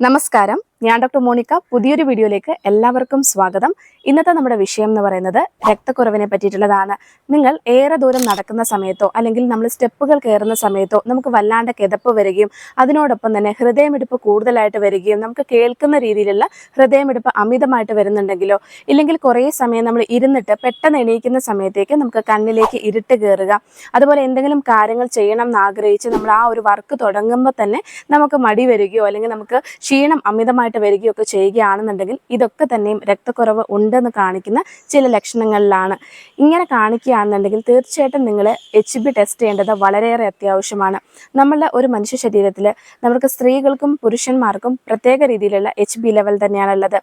നമസ്കാരം. ഞാൻ doctor Monica പുതിയൊരു വീഡിയോയിലേക്ക് എല്ലാവർക്കും സ്വാഗതം. ഇന്നത്തെ നമ്മുടെ വിഷയം എന്ന് പറയുന്നത് രക്തക്കുറവിനെ പറ്റിയിട്ടുള്ളതാണ്. നിങ്ങൾ ഏറെ ദൂരം നടക്കുന്ന സമയത്തോ അല്ലെങ്കിൽ നമ്മൾ സ്റ്റെപ്പുകൾ കയറുന്ന സമയത്തോ നമുക്ക് വല്ലാണ്ട് കിതപ്പ് വരികയും അതിനോടൊപ്പം തന്നെ ഹൃദയമിടിപ്പ് കൂടുതലായിട്ട് വരികയും നമുക്ക് കേൾക്കുന്ന രീതിയിലുള്ള ഹൃദയമിടിപ്പ് അമിതമായിട്ട് വരുന്നുണ്ടെങ്കിലോ ഇല്ലെങ്കിൽ കുറേ സമയം നമ്മൾ ഇരുന്നിട്ട് പെട്ടെന്ന് എണീക്കുന്ന സമയത്തേക്ക് നമുക്ക് കണ്ണിലേക്ക് ഇരുട്ട് കയറുക. അതുപോലെ എന്തെങ്കിലും കാര്യങ്ങൾ ചെയ്യണം എന്ന് ആഗ്രഹിച്ച് നമ്മൾ ആ ഒരു വർക്ക് തുടങ്ങുമ്പോൾ തന്നെ നമുക്ക് മടി വരികയോ അല്ലെങ്കിൽ നമുക്ക് ക്ഷീണം അമിതമായിട്ട് വരികയോ ഒക്കെ ചെയ്യുകയാണെന്നുണ്ടെങ്കിൽ ഇതൊക്കെ തന്നെയും രക്തക്കുറവ് ഉണ്ടെന്ന് കാണിക്കുന്ന ചില ലക്ഷണങ്ങളിലാണ്. ഇങ്ങനെ കാണിക്കുകയാണെന്നുണ്ടെങ്കിൽ തീർച്ചയായിട്ടും നിങ്ങൾ എച്ച് ബി ടെസ്റ്റ് ചെയ്യേണ്ടത് വളരെയേറെ അത്യാവശ്യമാണ്. നമ്മളുടെ ഒരു മനുഷ്യ ശരീരത്തിൽ നമുക്ക് സ്ത്രീകൾക്കും പുരുഷന്മാർക്കും പ്രത്യേക രീതിയിലുള്ള എച്ച് ബി ലെവൽ തന്നെയാണുള്ളത്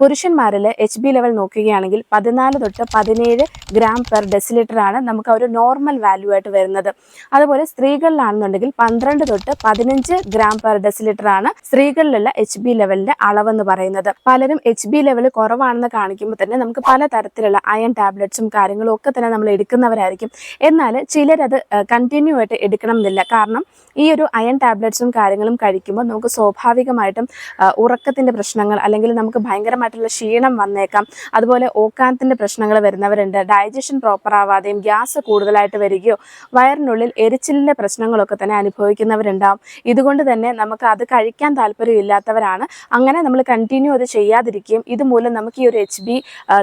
പുരുഷന്മാരിൽ എച്ച് ബി ലെവൽ നോക്കുകയാണെങ്കിൽ പതിനാല് തൊട്ട് പതിനേഴ് ഗ്രാം പെർ ഡെസിലിറ്റർ ആണ് നമുക്ക് ഒരു നോർമൽ വാല്യൂ ആയിട്ട് വരുന്നത്. അതുപോലെ സ്ത്രീകളിലാണെന്നുണ്ടെങ്കിൽ പന്ത്രണ്ട് തൊട്ട് പതിനഞ്ച് ഗ്രാം പെർ ഡെസിലിറ്റർ ആണ് സ്ത്രീകളിലുള്ള എച്ച് ബി ലെവലിന്റെ അളവെന്ന് പറയുന്നത്. പലരും എച്ച് ബി ലെവൽ കുറവാണെന്ന് കാണിക്കുമ്പോൾ തന്നെ നമുക്ക് പല തരത്തിലുള്ള അയൺ ടാബ്ലറ്റ്സും കാര്യങ്ങളും ഒക്കെ തന്നെ നമ്മൾ എടുക്കുന്നവരായിരിക്കും. എന്നാൽ ചിലരത് കണ്ടിന്യൂ ആയിട്ട് എടുക്കണം എന്നില്ല കാരണം ഈ ഒരു അയൺ ടാബ്ലറ്റ്സും കാര്യങ്ങളും കഴിക്കുമ്പോൾ നമുക്ക് സ്വാഭാവികമായിട്ടും ഉറക്കത്തിന്റെ പ്രശ്നങ്ങൾ അല്ലെങ്കിൽ നമുക്ക് ഭയങ്കരമായിട്ടുള്ള ക്ഷീണം വന്നേക്കാം. അതുപോലെ ഓക്കാനത്തിന്റെ പ്രശ്നങ്ങൾ വരുന്നവരുണ്ട്. ഡൈജഷൻ പ്രോപ്പർ ആവാതെയും ഗ്യാസ് കൂടുതലായിട്ട് വരികയോ വയറിനുള്ളിൽ എരിച്ചിലിന്റെ പ്രശ്നങ്ങളൊക്കെ തന്നെ അനുഭവിക്കുന്നവരുണ്ടാവും. ഇതുകൊണ്ട് തന്നെ നമുക്ക് അത് കഴിക്കാൻ താല്പര്യമില്ലാത്തവരാണ് അങ്ങനെ നമ്മൾ കണ്ടിന്യൂ അത് ചെയ്യാതിരിക്കുകയും ഇതുമൂലം നമുക്ക് ഈ ഒരു എച്ച് ബി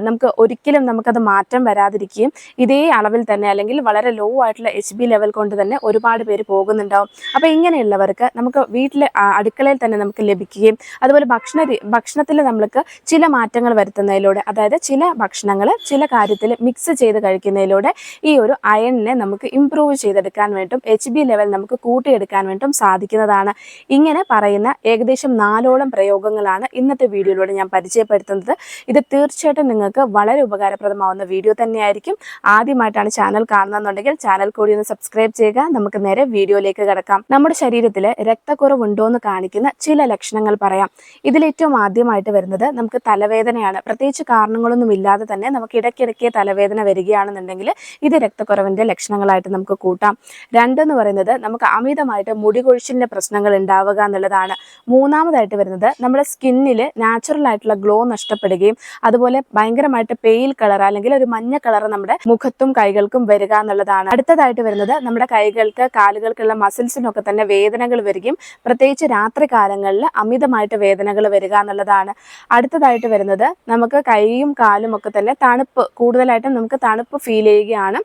നമുക്ക് ഒരിക്കലും നമുക്കത് മാറ്റം വരാതിരിക്കുകയും ഇതേ അളവിൽ തന്നെ അല്ലെങ്കിൽ വളരെ ലോ ആയിട്ടുള്ള എച്ച് ബി ലെവൽ കൊണ്ട് തന്നെ ഒരുപാട് പേര് പോകുന്നുണ്ടാവും. അപ്പോൾ ഇങ്ങനെയുള്ളവർക്ക് നമുക്ക് വീട്ടിലെ അടുക്കളയിൽ തന്നെ നമുക്ക് ലഭിക്കുകയും അതുപോലെ ഭക്ഷണ ഭക്ഷണത്തിൽ നമ്മൾക്ക് ചില മാറ്റങ്ങൾ വരുത്തുന്നതിലൂടെ അതായത് ചില ഭക്ഷണങ്ങൾ ചില കാര്യത്തിൽ മിക്സ് ചെയ്ത് കഴിക്കുന്നതിലൂടെ ഈ ഒരു അയണിനെ നമുക്ക് ഇമ്പ്രൂവ് ചെയ്തെടുക്കാൻ വേണ്ടിയിട്ടും എച്ച് ബി ലെവൽ നമുക്ക് കൂട്ടിയെടുക്കാൻ വേണ്ടിയിട്ടും സാധിക്കുന്നതാണ്. ഇങ്ങനെ പറയുന്ന ഏകദേശം നാലോളം പ്രയോഗങ്ങളാണ് ഇന്നത്തെ വീഡിയോയിലൂടെ ഞാൻ പരിചയപ്പെടുത്തുന്നത്. ഇത് തീർച്ചയായിട്ടും നിങ്ങൾക്ക് വളരെ ഉപകാരപ്രദമാവുന്ന വീഡിയോ തന്നെയായിരിക്കും. ആദ്യമായിട്ടാണ് ചാനൽ കാണുന്നതെന്നുണ്ടെങ്കിൽ ചാനൽ കൂടി ഒന്ന് സബ്സ്ക്രൈബ് ചെയ്യുക. നമുക്ക് നേരെ വീഡിയോയിലേക്ക് കിടക്കാം. നമ്മുടെ ശരീരത്തിൽ രക്തക്കുറവുണ്ടോ എന്ന് കാണിക്കുന്ന ചില ലക്ഷണങ്ങൾ പറയാം. ഇതിൽ ഏറ്റവും ആദ്യമായിട്ട് വരുന്നത് നമുക്ക് തലവേദനയാണ്. പ്രത്യേകിച്ച് കാരണങ്ങളൊന്നും ഇല്ലാതെ തന്നെ നമുക്ക് ഇടയ്ക്കിടയ്ക്ക് തലവേദന വരികയാണെന്നുണ്ടെങ്കിൽ ഇത് രക്തക്കുറവിന്റെ ലക്ഷണങ്ങളായിട്ട് നമുക്ക് കൂട്ടാം. രണ്ടെന്ന് പറയുന്നത് നമുക്ക് അമിതമായിട്ട് മുടി കൊഴിച്ചിലിന്റെ പ്രശ്നങ്ങൾ ഉണ്ടാവുക എന്നുള്ളതാണ്. മൂന്നാമതായിട്ട് വരുന്നത് നമ്മുടെ സ്കിന്നിൽ നാച്ചുറൽ ആയിട്ടുള്ള ഗ്ലോ നഷ്ടപ്പെടുകയും അതുപോലെ ഭയങ്കരമായിട്ട് പെയിൽ കളർ അല്ലെങ്കിൽ ഒരു മഞ്ഞ കളർ നമ്മുടെ മുഖത്തും കൈകൾക്കും വരിക എന്നുള്ളതാണ്. അടുത്തതായിട്ട് വരുന്നത് നമ്മുടെ കൈകൾക്ക് കാലുകൾക്കുള്ള മസിൽസിനൊക്കെ തന്നെ വേദനകൾ വരികയും പ്രത്യേകിച്ച് രാത്രി കാലങ്ങളിൽ അമിതമായിട്ട് വേദനകൾ വരിക എന്നുള്ളതാണ്. അടുത്തതായിട്ട് വരുന്നത് നമുക്ക് കൈയും കാലും ഒക്കെ തന്നെ തണുപ്പ് കൂടുതലായിട്ടും നമുക്ക് തണുപ്പ് ഫീൽ ചെയ്യുകയാണ്.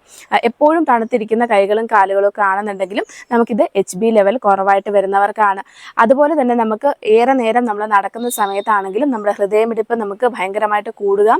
എപ്പോഴും തണുത്തിരിക്കുന്ന കൈകളും കാലുകളും ഒക്കെ ആണെന്നുണ്ടെങ്കിലും നമുക്കിത് എച്ച് ബി ലെവൽ കുറവായിട്ട് വരുന്നവർക്കാണ്. അതുപോലെ തന്നെ നമുക്ക് ഏറെ നേരം നമ്മൾ നടക്കുന്ന സമയത്താണെങ്കിലും നമ്മുടെ ഹൃദയമിടിപ്പ് നമുക്ക് ഭയങ്കരമായിട്ട് കൂടുക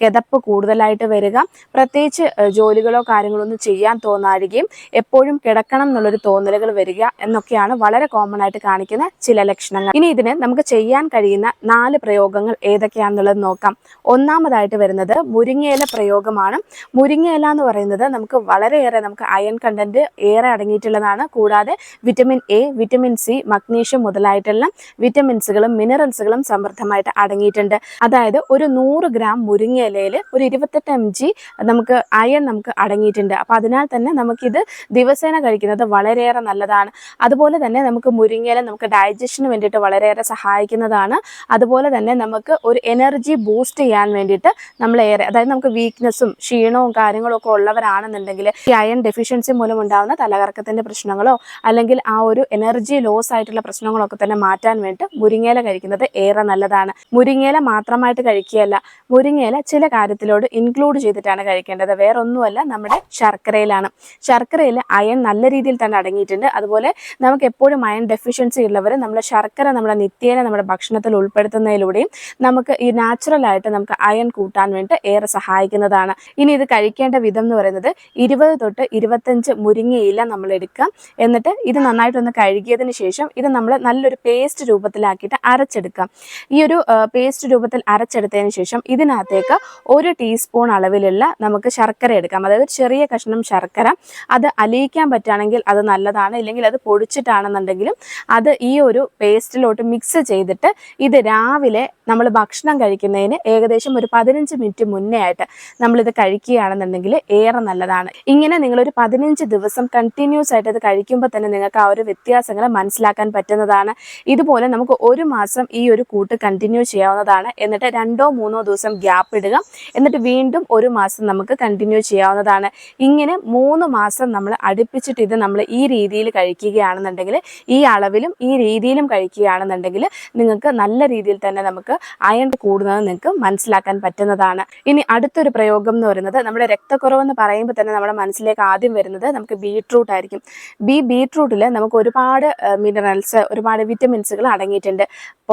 കിതപ്പ് കൂടുതലായിട്ട് വരിക പ്രത്യേകിച്ച് ജോലികളോ കാര്യങ്ങളോ ഒന്നും ചെയ്യാൻ തോന്നാതിരിക്കുകയും എപ്പോഴും കിടക്കണം എന്നുള്ളൊരു തോന്നലുകൾ വരിക എന്നൊക്കെയാണ് വളരെ കോമൺ ആയിട്ട് കാണിക്കുന്ന ചില ലക്ഷണങ്ങൾ. ഇനി ഇതിന് നമുക്ക് ചെയ്യാൻ കഴിയുന്ന നാല് പ്രയോഗങ്ങൾ ഏതൊക്കെയാണെന്നുള്ളത് നോക്കാം. ഒന്നാമതായിട്ട് വരുന്നത് മുരിങ്ങയില പ്രയോഗമാണ്. മുരിങ്ങയില എന്ന് പറയുന്നത് നമുക്ക് വളരെയേറെ നമുക്ക് അയൺ കണ്ടന്റ് ഏറെ അടങ്ങിയിട്ടുള്ളതാണ്. കൂടാതെ vitamin A vitamin C magnesium മുതലായിട്ടുള്ള വിറ്റമിൻസുകളും മിനറൽസുകളും സമൃദ്ധമായിട്ട് അടങ്ങിയിട്ടുണ്ട്. അതായത് ഒരു നൂറ് ഗ്രാം മുരിങ്ങയിലയിൽ ഒരു ഇരുപത്തെട്ട് എം ജി നമുക്ക് അയൺ നമുക്ക് അടങ്ങിയിട്ടുണ്ട്. അപ്പോൾ അതിനാൽ തന്നെ നമുക്കിത് ദിവസേന കഴിക്കുന്നത് വളരെയേറെ നല്ലതാണ്. അതുപോലെ തന്നെ നമുക്ക് മുരിങ്ങയില നമുക്ക് ഡൈജഷന് വേണ്ടിയിട്ട് വളരെയേറെ സഹായിക്കുന്നതാണ്. അതുപോലെ തന്നെ നമുക്ക് ഒരു എനർജി ബൂസ്റ്റ് ചെയ്യാൻ വേണ്ടിയിട്ട് നമ്മൾ ഏറെ അതായത് നമുക്ക് വീക്ക്നെസ്സും ക്ഷീണവും കാര്യങ്ങളും ഒക്കെ ഉള്ളവരാണെന്നുണ്ടെങ്കിൽ ഈ അയൺ ഡെഫിഷ്യൻസി മൂലം ഉണ്ടാകുന്ന തലകറക്കത്തിന്റെ പ്രശ്നങ്ങളോ അല്ലെങ്കിൽ ആ ഒരു എനർജി ലോസ് ആയിട്ടുള്ള പ്രശ്നങ്ങളൊക്കെ തന്നെ മാറ്റാൻ വേണ്ടി മുരിങ്ങയില കഴിക്കുന്നത് ഏറെ നല്ലതാണ്. മുരിങ്ങയില മാത്രമായിട്ട് കഴിക്കുകയല്ല മുരിങ്ങയില ചില കാര്യത്തിലോട് ഇൻക്ലൂഡ് ചെയ്തിട്ടാണ് കഴിക്കേണ്ടത്. വേറെ ഒന്നുമല്ല നമ്മുടെ ശർക്കരയിലാണ്. ശർക്കരയിൽ അയൺ നല്ല രീതിയിൽ തന്നെ അടങ്ങിയിട്ടുണ്ട്. അതുപോലെ നമുക്ക് എപ്പോഴും അയൺ ഡെഫിഷ്യൻസി ഉള്ളവർ നമ്മുടെ ശർക്കര നമ്മുടെ നിത്യേന നമ്മുടെ ഭക്ഷണത്തിൽ ഉൾപ്പെടുത്തുന്നതിലൂടെയും നമുക്ക് ഈ നാച്ചുറൽ ആയിട്ട് നമുക്ക് അയൺ കൂട്ടാൻ വേണ്ടി ഏറെ സഹായിക്കുന്നതാണ്. ഇനി ഇത് കഴിക്കേണ്ട വിധം എന്ന് പറയുന്നത് ഇരുപത് തൊട്ട് ഇരുപത്തഞ്ച് മുരിങ്ങയില നമ്മൾ എടുക്കുക. എന്നിട്ട് ഇത് നന്നായിട്ടൊന്ന് കഴുകിയതിന് ശേഷം ഇത് നമ്മൾ നല്ലൊരു പേസ്റ്റ് രൂപത്തിലാക്കിയിട്ട് അരച്ചെടുക്കാം ഈ ഒരു പേസ്റ്റ് രൂപത്തിൽ അരച്ചെടുത്തതിന് ശേഷം ഇതിനകത്തേക്ക് ഒരു ടീസ്പൂൺ അളവിലുള്ള നമുക്ക് ശർക്കര എടുക്കാം. അതായത് ചെറിയ കഷ്ണം ശർക്കര. അത് അലിയിക്കാൻ പറ്റുകയാണെങ്കിൽ അത് നല്ലതാണ്. ഇല്ലെങ്കിൽ അത് പൊടിച്ചിട്ടാണെന്നുണ്ടെങ്കിലും അത് ഈ ഒരു പേസ്റ്റിലോട്ട് മിക്സ് ചെയ്തിട്ട് ഇത് രാവിലെ നമ്മൾ ഭക്ഷണം കഴിക്കുന്നതിന് ഏകദേശം ഒരു പതിനഞ്ച് മിനിറ്റ് മുന്നേ ആയിട്ട് നമ്മളിത് കഴിക്കുകയാണെന്നുണ്ടെങ്കിൽ ഏറെ നല്ലതാണ്. ഇങ്ങനെ നിങ്ങളൊരു പതിനഞ്ച് ദിവസം കണ്ടിന്യൂസ് ആയിട്ട് ഇത് കഴിക്കുമ്പോൾ തന്നെ നിങ്ങൾക്ക് ആ ഒരു വ്യത്യാസങ്ങൾ മനസ്സിലാക്കാൻ പറ്റുന്നതാണ്. ഇതുപോലെ നമുക്ക് ഒരു മാസം ഈ ഒരു കൂട്ട് കണ്ടിന്യൂ ചെയ്യാവുന്നതാണ്. എന്നിട്ട് രണ്ടോ മൂന്നോ ദിവസം ഗ്യാപ്പ് ഇടുക. എന്നിട്ട് വീണ്ടും ഒരു മാസം നമുക്ക് കണ്ടിന്യൂ ചെയ്യാവുന്നതാണ്. ഇങ്ങനെ മൂന്ന് മാസം നമ്മൾ അടുപ്പിച്ചിട്ട് ഇത് നമ്മൾ ഈ രീതിയിൽ കഴിക്കുകയാണെന്നുണ്ടെങ്കിൽ ഈ അളവിലും ഈ രീതിയിലും കഴിക്കുകയാണെന്നുണ്ടെങ്കിൽ നിങ്ങൾക്ക് നല്ല രീതിയിൽ തന്നെ നമുക്ക് അയൺ കൂടുന്നത് നിങ്ങൾക്ക് മനസ്സിലാക്കാൻ പറ്റുന്നതാണ്. ഇനി അടുത്തൊരു പ്രയോഗം എന്ന് പറയുന്നത് നമ്മുടെ രക്തക്കുറവെന്ന് പറയുമ്പോൾ തന്നെ നമ്മുടെ മനസ്സിലേക്ക് ആദ്യം വരുന്നത് നമുക്ക് ബീട്രൂട്ട് ആയിരിക്കും. ബി ബീട്രൂട്ടിൽ നമുക്ക് ഒരുപാട് മിനറൽസ് ഒരുപാട് വിറ്റമിൻസുകൾ അടങ്ങിയിട്ടുണ്ട്.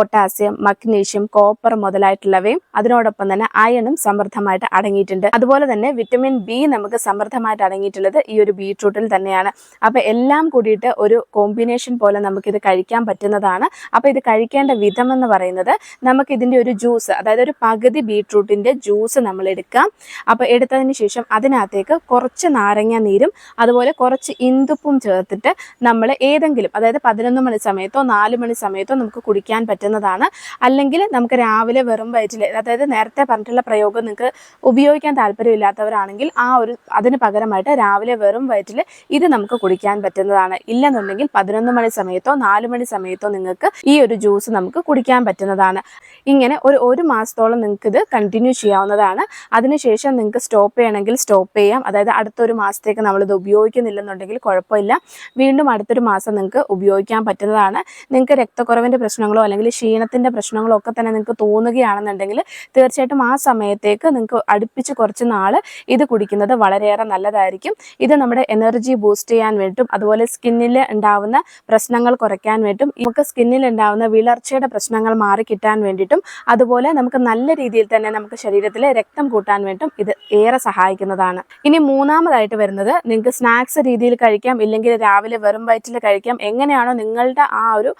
പൊട്ടാസ്യം മഗ്നീഷ്യം കോപ്പർ മുതലായിട്ടുള്ളവയും അതിനോടൊപ്പം തന്നെ അയണും സമൃദ്ധമായിട്ട് അടങ്ങിയിട്ടുണ്ട്. അതുപോലെ തന്നെ വിറ്റമിൻ ബി നമുക്ക് സമൃദ്ധമായിട്ട് അടങ്ങിയിട്ടുള്ളത് ഈ ഒരു ബീട്രൂട്ടിൽ തന്നെയാണ്. അപ്പോൾ എല്ലാം കൂടിയിട്ട് ഒരു കോമ്പിനേഷൻ പോലെ നമുക്കിത് കഴിക്കാൻ പറ്റുന്നതാണ്. അപ്പോൾ ഇത് കഴിക്കേണ്ട വിധം എന്ന് പറയുന്നത് നമുക്ക് ഇതിന്റെ ഒരു ജ്യൂസ് അതായത് ഒരു പകുതി ബീട്രൂട്ടിന്റെ ജ്യൂസ് നമ്മൾ എടുക്കാം. അപ്പോൾ എടുത്തതിന് ശേഷം അതിനകത്തേക്ക് കുറച്ച് നാരങ്ങ നീരും അതുപോലെ കുറച്ച് ഇന്ദുപ്പും ചേർത്തിട്ട് നമ്മൾ ഏതെങ്കിലും അതായത് പതിനൊന്ന് മണി സമയത്തോ നാല് മണി സമയത്തോ നമുക്ക് കുടിക്കാൻ പറ്റുന്നതാണ് അല്ലെങ്കിൽ നമുക്ക് രാവിലെ വെറും വയറ്റിൽ അതായത് നേരത്തെ പറഞ്ഞിട്ടുള്ള പ്രയോഗം നിങ്ങൾക്ക് ഉപയോഗിക്കാൻ താല്പര്യമില്ലാത്തവരാണെങ്കിൽ ആ ഒരു അതിന് പകരമായിട്ട് രാവിലെ വെറും വയറ്റിൽ ഇത് നമുക്ക് കുടിക്കാൻ പറ്റുന്നതാണ്. ഇല്ലെന്നുണ്ടെങ്കിൽ പതിനൊന്ന് മണി സമയത്തോ നാല് മണി സമയത്തോ നിങ്ങൾക്ക് ഈ ഒരു ജ്യൂസ് നമുക്ക് കുടിക്കാൻ പറ്റുന്നതാണ്. ഇങ്ങനെ ഒരു ഒരു മാസത്തോളം നിങ്ങൾക്ക് ഇത് കണ്ടിന്യൂ ചെയ്യാവുന്നതാണ്. അതിനുശേഷം നിങ്ങൾക്ക് സ്റ്റോപ്പ് ചെയ്യണമെങ്കിൽ സ്റ്റോപ്പ് ചെയ്യാം. അതായത് അടുത്തൊരു മാസത്തേക്ക് നമ്മളിത് ഉപയോഗിക്കുന്നില്ലെന്നുണ്ടെങ്കിൽ കുഴപ്പമില്ല. വീണ്ടും അടുത്തൊരു മാസം നിങ്ങൾക്ക് ഉപയോഗിക്കാൻ പറ്റുന്നതാണ്. നിങ്ങൾക്ക് രക്തക്കുറവിന്റെ പ്രശ്നങ്ങളോ അല്ലെങ്കിൽ ക്ഷീണത്തിന്റെ പ്രശ്നങ്ങളൊക്കെ തന്നെ നിങ്ങൾക്ക് തോന്നുകയാണെന്നുണ്ടെങ്കിൽ തീർച്ചയായിട്ടും ആ സമയത്തേക്ക് നിങ്ങൾക്ക് അടുപ്പിച്ച് കുറച്ച് നാൾ ഇത് കുടിക്കുന്നത് വളരെയേറെ നല്ലതായിരിക്കും. ഇത് നമ്മുടെ എനർജി ബൂസ്റ്റ് ചെയ്യാൻ വേണ്ടിയിട്ടും അതുപോലെ സ്കിന്നിൽ ഉണ്ടാവുന്ന പ്രശ്നങ്ങൾ കുറയ്ക്കാൻ വേണ്ടിയിട്ടും നമുക്ക് സ്കിന്നിൽ ഉണ്ടാവുന്ന വിളർച്ചയുടെ പ്രശ്നങ്ങൾ മാറി കിട്ടാൻ വേണ്ടിയിട്ടും അതുപോലെ നമുക്ക് നല്ല രീതിയിൽ തന്നെ നമുക്ക് ശരീരത്തിൽ രക്തം കൂട്ടാൻ വേണ്ടിയിട്ടും ഇത് ഏറെ സഹായിക്കുന്നതാണ്. ഇനി മൂന്നാമതായിട്ട് വരുന്നത് നിങ്ങൾക്ക് സ്നാക്സ് രീതിയിൽ കഴിക്കാം ഇല്ലെങ്കിൽ രാവിലെ വെറും വയറ്റിൽ കഴിക്കാം എങ്ങനെയാണോ നിങ്ങളുടെ ആ ഒരു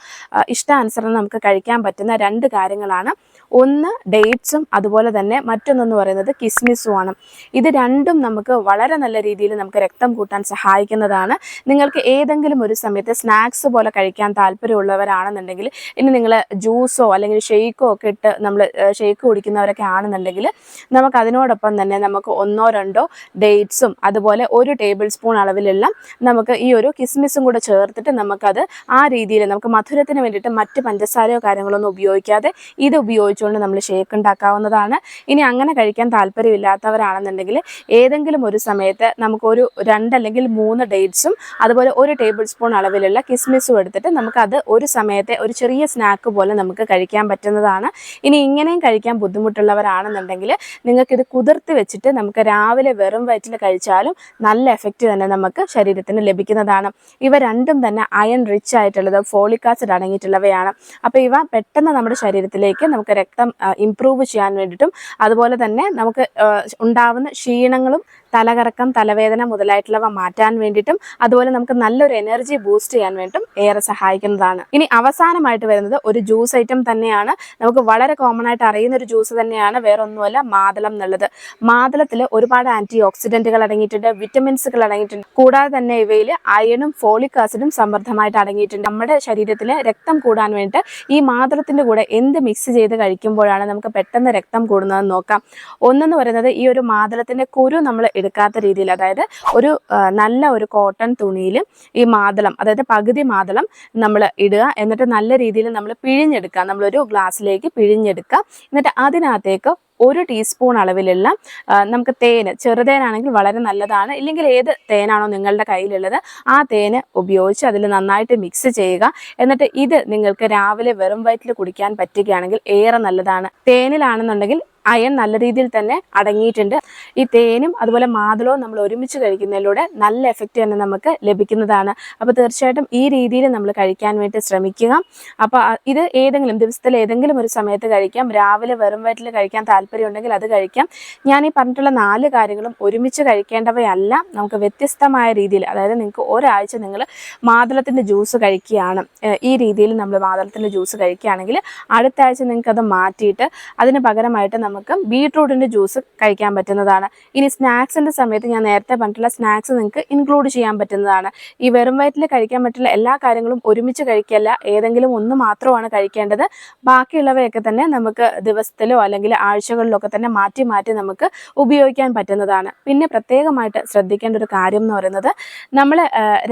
ഇഷ്ടാനുസരണം നമുക്ക് കഴിക്കാൻ പറ്റുന്ന രണ്ട് കാര്യങ്ങളാണ് ഒന്ന് ഡേറ്റ്സും അതുപോലെ തന്നെ മറ്റൊന്നെന്ന് പറയുന്നത് കിസ്മിസുമാണ് ഇത് രണ്ടും നമുക്ക് വളരെ നല്ല രീതിയിൽ നമുക്ക് രക്തം കൂട്ടാൻ സഹായിക്കുന്നതാണ്. നിങ്ങൾക്ക് ഏതെങ്കിലും ഒരു സമയത്ത് സ്നാക്സ് പോലെ കഴിക്കാൻ താല്പര്യമുള്ളവരാണെന്നുണ്ടെങ്കിൽ ഇനി നിങ്ങൾ ജ്യൂസോ അല്ലെങ്കിൽ ഷെയ്ക്കോ ഒക്കെ ഇട്ട് നമ്മൾ ഷെയ്ക്ക് കുടിക്കുന്നവരൊക്കെ ആണെന്നുണ്ടെങ്കിൽ നമുക്ക് അതിനോടൊപ്പം തന്നെ നമുക്ക് ഒന്നോ രണ്ടോ ഡേറ്റ്സും അതുപോലെ ഒരു ടേബിൾ സ്പൂൺ അളവിലുള്ള നമുക്ക് ഈ ഒരു കിസ്മിസും കൂടെ ചേർത്തിട്ട് നമുക്കത് ആ രീതിയിൽ നമുക്ക് മധുരത്തിന് വേണ്ടിയിട്ട് മറ്റ് പഞ്ചസാരയോ കാര്യങ്ങളൊന്നും ഉപയോഗിക്കാതെ ഇത് ഉപയോഗിച്ചുകൊണ്ട് നമ്മൾ ഷേക്ക് ഉണ്ടാക്കാവുന്നതാണ്. ഇനി അങ്ങനെ കഴിക്കാൻ താല്പര്യമില്ലാത്തവരാണെന്നുണ്ടെങ്കിൽ ഏതെങ്കിലും ഒരു സമയത്ത് നമുക്കൊരു രണ്ടല്ലെങ്കിൽ മൂന്ന് ഡേറ്റ്സും അതുപോലെ ഒരു ടേബിൾ സ്പൂൺ അളവിലുള്ള കിസ്മിസും എടുത്തിട്ട് നമുക്കത് ഒരു സമയത്തെ ഒരു ചെറിയ സ്നാക്ക് പോലെ നമുക്ക് കഴിക്കാൻ പറ്റുന്നതാണ്. ഇനി ഇങ്ങനെയും കഴിക്കാൻ ബുദ്ധിമുട്ടുള്ളവരാണെന്നുണ്ടെങ്കിൽ നിങ്ങൾക്കിത് കുതിർത്ത് വെച്ചിട്ട് നമുക്ക് രാവിലെ വെറും വയറ്റിൽ കഴിച്ചാലും നല്ല എഫക്റ്റ് തന്നെ നമുക്ക് ശരീരത്തിന് ലഭിക്കുന്നതാണ്. ഇവ രണ്ടും തന്നെ അയൺ റിച്ച് ആയിട്ടുള്ളത് ഫോളിക് ആസിഡ് അടങ്ങിയിട്ടുള്ളവയാണ്. അപ്പോൾ ഇവ പെട്ടെന്ന് നമ്മുടെ ശരീരത്തിലേക്ക് നമുക്ക് രക്തം ഇംപ്രൂവ് ചെയ്യാൻ വേണ്ടിയിട്ടും അതുപോലെ തന്നെ നമുക്ക് ഉണ്ടാവുന്ന ക്ഷീണങ്ങളും തലകറക്കം തലവേദന മുതലായിട്ടുള്ളവ മാറ്റാൻ വേണ്ടിയിട്ടും അതുപോലെ നമുക്ക് നല്ലൊരു എനർജി ബൂസ്റ്റ് ചെയ്യാൻ വേണ്ടിയിട്ടും ഏറെ സഹായിക്കുന്നതാണ്. ഇനി അവസാനമായിട്ട് വരുന്നത് ഒരു ജ്യൂസ് ഐറ്റം തന്നെയാണ്. നമുക്ക് വളരെ കോമൺ ആയിട്ട് അറിയുന്ന ഒരു ജ്യൂസ് തന്നെയാണ്. വേറെ ഒന്നുമല്ല മാതളം എന്നുള്ളത്. മാതളത്തിൽ ഒരുപാട് ആന്റി ഓക്സിഡന്റുകൾ അടങ്ങിയിട്ടുണ്ട് വിറ്റമിൻസുകൾ അടങ്ങിയിട്ടുണ്ട്. കൂടാതെ തന്നെ ഇവയിൽ അയണും ഫോളിക് ആസിഡും സമൃദ്ധമായിട്ട് അടങ്ങിയിട്ടുണ്ട്. നമ്മുടെ ശരീരത്തിൽ രക്തം കൂടാൻ വേണ്ടിയിട്ട് ഈ മാതളത്തിന്റെ കൂടെ എന്ത് മിക്സ് ചെയ്ത് കഴിക്കുമ്പോഴാണ് നമുക്ക് പെട്ടെന്ന് രക്തം കൂടുന്നതെന്ന് നോക്കാം. ഒന്നെന്ന് പറയുന്നത് ഈ ഒരു മാതളത്തിന്റെ കുരു നമ്മൾ എടുക്കാത്ത രീതിയിൽ അതായത് ഒരു നല്ല ഒരു കോട്ടൺ തുണിയിൽ ഈ മാതളം അതായത് പകുതി മാതളം നമ്മൾ ഇടുക. എന്നിട്ട് നല്ല രീതിയിൽ നമ്മൾ പിഴിഞ്ഞെടുക്കുക. നമ്മളൊരു ഗ്ലാസ്സിലേക്ക് പിഴിഞ്ഞെടുക്കുക. എന്നിട്ട് അതിനകത്തേക്ക് ഒരു ടീസ്പൂൺ അളവിലുള്ള നമുക്ക് തേന് ചെറുതേനാണെങ്കിൽ വളരെ നല്ലതാണ്. ഇല്ലെങ്കിൽ ഏത് തേനാണോ നിങ്ങളുടെ കയ്യിലുള്ളത് ആ തേന് ഉപയോഗിച്ച് അതിൽ നന്നായിട്ട് മിക്സ് ചെയ്യുക. എന്നിട്ട് ഇത് നിങ്ങൾക്ക് രാവിലെ വെറും വയറ്റിൽ കുടിക്കാൻ പറ്റുകയാണെങ്കിൽ ഏറെ നല്ലതാണ്. തേനിലാണെന്നുണ്ടെങ്കിൽ അയൺ നല്ല രീതിയിൽ തന്നെ അടങ്ങിയിട്ടുണ്ട്. ഈ തേനും അതുപോലെ മാതളവും നമ്മൾ ഒരുമിച്ച് കഴിക്കുന്നതിലൂടെ നല്ല എഫക്റ്റ് തന്നെ നമുക്ക് ലഭിക്കുന്നതാണ്. അപ്പോൾ തീർച്ചയായിട്ടും ഈ രീതിയിൽ നമ്മൾ കഴിക്കാൻ വേണ്ടി ശ്രമിക്കുക. അപ്പോൾ ഇത് ഏതെങ്കിലും ദിവസത്തിൽ ഏതെങ്കിലും ഒരു സമയത്ത് കഴിക്കാം. രാവിലെ വെറും വയറ്റിൽ കഴിക്കാൻ താല്പര്യമുണ്ടെങ്കിൽ അത് കഴിക്കാം. ഞാൻ ഈ പറഞ്ഞിട്ടുള്ള നാല് കാര്യങ്ങളും ഒരുമിച്ച് കഴിക്കേണ്ടവയല്ല. നമുക്ക് വ്യത്യസ്തമായ രീതിയിൽ അതായത് നിങ്ങൾക്ക് ഒരാഴ്ച നിങ്ങൾ മാതളത്തിന്റെ ജ്യൂസ് കഴിക്കുകയാണ്. ഈ രീതിയിൽ നമ്മൾ മാതളത്തിന്റെ ജ്യൂസ് കഴിക്കുകയാണെങ്കിൽ അടുത്ത ആഴ്ച നിങ്ങൾക്ക് അത് മാറ്റിയിട്ട് അതിന് പകരമായിട്ട് നമുക്ക് ബീട്രൂട്ടിന്റെ ജ്യൂസ് കഴിക്കാൻ പറ്റുന്നതാണ്. ഇനി സ്നാക്സിന്റെ സമയത്ത് ഞാൻ നേരത്തെ പറഞ്ഞിട്ടുള്ള സ്നാക്സ് നിങ്ങൾക്ക് ഇൻക്ലൂഡ് ചെയ്യാൻ പറ്റുന്നതാണ്. ഈ വെറും വയറ്റിൽ കഴിക്കാൻ പറ്റുന്ന എല്ലാ കാര്യങ്ങളും ഒരുമിച്ച് കഴിക്കല്ല ഏതെങ്കിലും ഒന്ന് മാത്രമാണ് കഴിക്കേണ്ടത്. ബാക്കിയുള്ളവയൊക്കെ തന്നെ നമുക്ക് ദിവസത്തിലോ അല്ലെങ്കിൽ ആഴ്ചകളിലോ ഒക്കെ തന്നെ മാറ്റി മാറ്റി നമുക്ക് ഉപയോഗിക്കാൻ പറ്റുന്നതാണ്. പിന്നെ പ്രത്യേകമായിട്ട് ശ്രദ്ധിക്കേണ്ട ഒരു കാര്യം എന്ന് പറയുന്നത് നമ്മൾ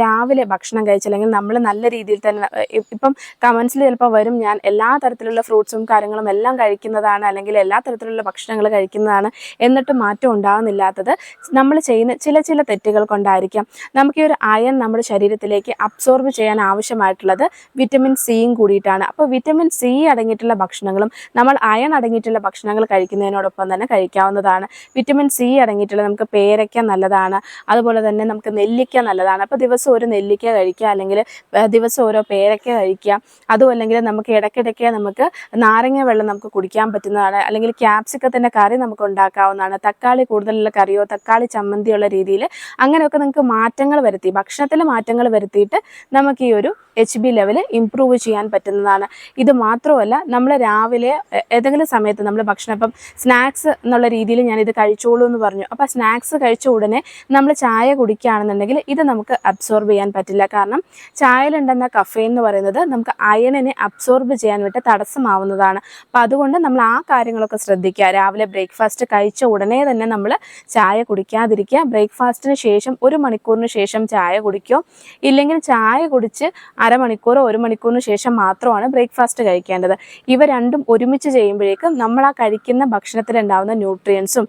രാവിലെ ഭക്ഷണം കഴിച്ചില്ലെങ്കിൽ നമ്മൾ നല്ല രീതിയിൽ തന്നെ ഇപ്പം കമൻസിൽ ചിലപ്പോൾ വരും ഞാൻ എല്ലാ തരത്തിലുള്ള ഫ്രൂട്ട്സും കാര്യങ്ങളും എല്ലാം കഴിക്കുന്നതാണ് അല്ലെങ്കിൽ എല്ലാ തരത്തിലുള്ള ഭക്ഷണങ്ങൾ കഴിക്കുന്നതാണ് എന്നിട്ട് മാറ്റം ഉണ്ടാകുന്നില്ലാത്തത് നമ്മൾ ചെയ്യുന്ന ചില ചില തെറ്റുകൾ കൊണ്ടായിരിക്കാം. നമുക്ക് ഈ ഒരു അയൺ നമ്മുടെ ശരീരത്തിലേക്ക് അബ്സോർബ് ചെയ്യാൻ ആവശ്യമായിട്ടുള്ളത് വിറ്റമിൻ സിയും കൂടിയിട്ടാണ്. അപ്പോൾ വിറ്റമിൻ സി അടങ്ങിയിട്ടുള്ള ഭക്ഷണങ്ങളും നമ്മൾ അയൺ അടങ്ങിയിട്ടുള്ള ഭക്ഷണങ്ങൾ കഴിക്കുന്നതിനോടൊപ്പം തന്നെ കഴിക്കാവുന്നതാണ്. വിറ്റമിൻ സി അടങ്ങിയിട്ടുള്ള നമുക്ക് പേരയ്ക്ക നല്ലതാണ്. അതുപോലെ തന്നെ നമുക്ക് നെല്ലിക്ക നല്ലതാണ്. അപ്പോൾ ദിവസം ഒരു നെല്ലിക്ക കഴിക്കുക അല്ലെങ്കിൽ ദിവസം ഓരോ പേരയ്ക്ക കഴിക്കുക. അതും അല്ലെങ്കിൽ നമുക്ക് ഇടയ്ക്കിടയ്ക്ക് നമുക്ക് നാരങ്ങ വെള്ളം നമുക്ക് കുടിക്കാൻ പറ്റുന്നതാണ്. അല്ലെങ്കിൽ ക്യാപ്സിക്കത്തിന്റെ കറി നമുക്ക് ഉണ്ടാക്കാവുന്നതാണ്. തക്കാളി കൂടുതലുള്ള കറിയോ തക്കാളി ചമ്മന്തിയുള്ള രീതിയിൽ അങ്ങനെയൊക്കെ നിങ്ങൾക്ക് മാറ്റങ്ങൾ വരുത്തി ഭക്ഷണത്തിൽ മാറ്റങ്ങൾ വരുത്തിയിട്ട് നമുക്ക് ഈ ഒരു എച്ച് ബി ലെവൽ ഇമ്പ്രൂവ് ചെയ്യാൻ പറ്റുന്നതാണ്. ഇത് മാത്രമല്ല നമ്മൾ രാവിലെ ഏതെങ്കിലും സമയത്ത് നമ്മൾ ഭക്ഷണം ഇപ്പം സ്നാക്സ് എന്നുള്ള രീതിയിൽ ഞാൻ ഇത് കഴിച്ചോളൂ എന്ന് പറഞ്ഞു. അപ്പോൾ സ്നാക്സ് കഴിച്ച ഉടനെ നമ്മൾ ചായ കുടിക്കുകയാണെന്നുണ്ടെങ്കിൽ ഇത് നമുക്ക് അബ്സോർബ് ചെയ്യാൻ പറ്റില്ല. കാരണം ചായയിലുണ്ടെന്ന കഫേ എന്ന് പറയുന്നത് നമുക്ക് അയണിനെ അബ്സോർബ് ചെയ്യാൻ വേണ്ടി തടസ്സമാവുന്നതാണ്. അപ്പോൾ അതുകൊണ്ട് നമ്മൾ ആ കാര്യങ്ങളൊക്കെ ശ്രദ്ധിക്കുക. രാവിലെ ബ്രേക്ക്ഫാസ്റ്റ് കഴിച്ച ഉടനെ തന്നെ നമ്മൾ ചായ കുടിക്കാതിരിക്കുക. ബ്രേക്ക്ഫാസ്റ്റിന് ശേഷം ഒരു മണിക്കൂറിന് ശേഷം ചായ കുടിക്കുക ഇല്ലെങ്കിൽ ചായ കുടിച്ച് അരമണിക്കൂറോ ഒരു മണിക്കൂറിന് ശേഷം മാത്രമാണ് ബ്രേക്ക്ഫാസ്റ്റ് കഴിക്കേണ്ടത്. ഇവ രണ്ടും ഒരുമിച്ച് ചെയ്യുമ്പോഴേക്കും നമ്മൾ ആ കഴിക്കുന്ന ഭക്ഷണത്തിലുണ്ടാവുന്ന ന്യൂട്രിയൻസും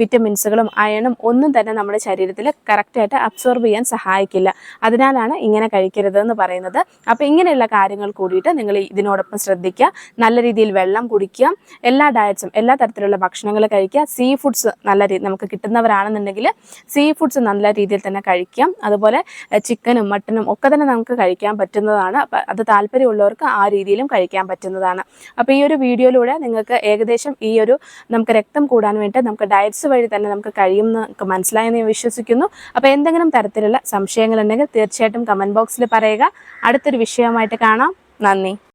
വിറ്റമിൻസുകളും അയണും ഒന്നും തന്നെ നമ്മുടെ ശരീരത്തിൽ കറക്റ്റായിട്ട് അബ്സോർബ് ചെയ്യാൻ സഹായിക്കില്ല. അതിനാലാണ് ഇങ്ങനെ കഴിക്കരുത് എന്ന് പറയുന്നത്. അപ്പോൾ ഇങ്ങനെയുള്ള കാര്യങ്ങൾ കൂടിയിട്ട് നിങ്ങൾ ഇതിനോടൊപ്പം ശ്രദ്ധിക്കുക. നല്ല രീതിയിൽ വെള്ളം കുടിക്കുക. എല്ലാ ഡയറ്റ്സും എല്ലാ തരത്തിലുള്ള ഭക്ഷണങ്ങൾ കഴിക്കുക. സീ ഫുഡ്സ് നല്ല രീതി നമുക്ക് കിട്ടുന്നവരാണെന്നുണ്ടെങ്കിൽ സീ ഫുഡ്സ് നല്ല രീതിയിൽ തന്നെ കഴിക്കാം. അതുപോലെ ചിക്കനും മട്ടനും ഒക്കെ തന്നെ നമുക്ക് കഴിക്കാൻ പറ്റുന്നതാണ്. അപ്പം അത് താല്പര്യമുള്ളവർക്ക് ആ രീതിയിലും കഴിക്കാൻ പറ്റുന്നതാണ്. അപ്പോൾ ഈ ഒരു വീഡിയോയിലൂടെ നിങ്ങൾക്ക് ഏകദേശം ഈ ഒരു നമുക്ക് രക്തം കൂടാൻ വേണ്ടി നമുക്ക് ഡയറ്റ്സ് വഴി തന്നെ നമുക്ക് കഴിയുമെന്ന് നമുക്ക് മനസ്സിലായെന്ന് ഞാൻ വിശ്വസിക്കുന്നു. അപ്പോൾ എന്തെങ്കിലും തരത്തിലുള്ള സംശയങ്ങളുണ്ടെങ്കിൽ തീർച്ചയായിട്ടും കമന്റ് ബോക്സിൽ പറയുക. അടുത്തൊരു വിഷയമായിട്ട് കാണാം. നന്ദി.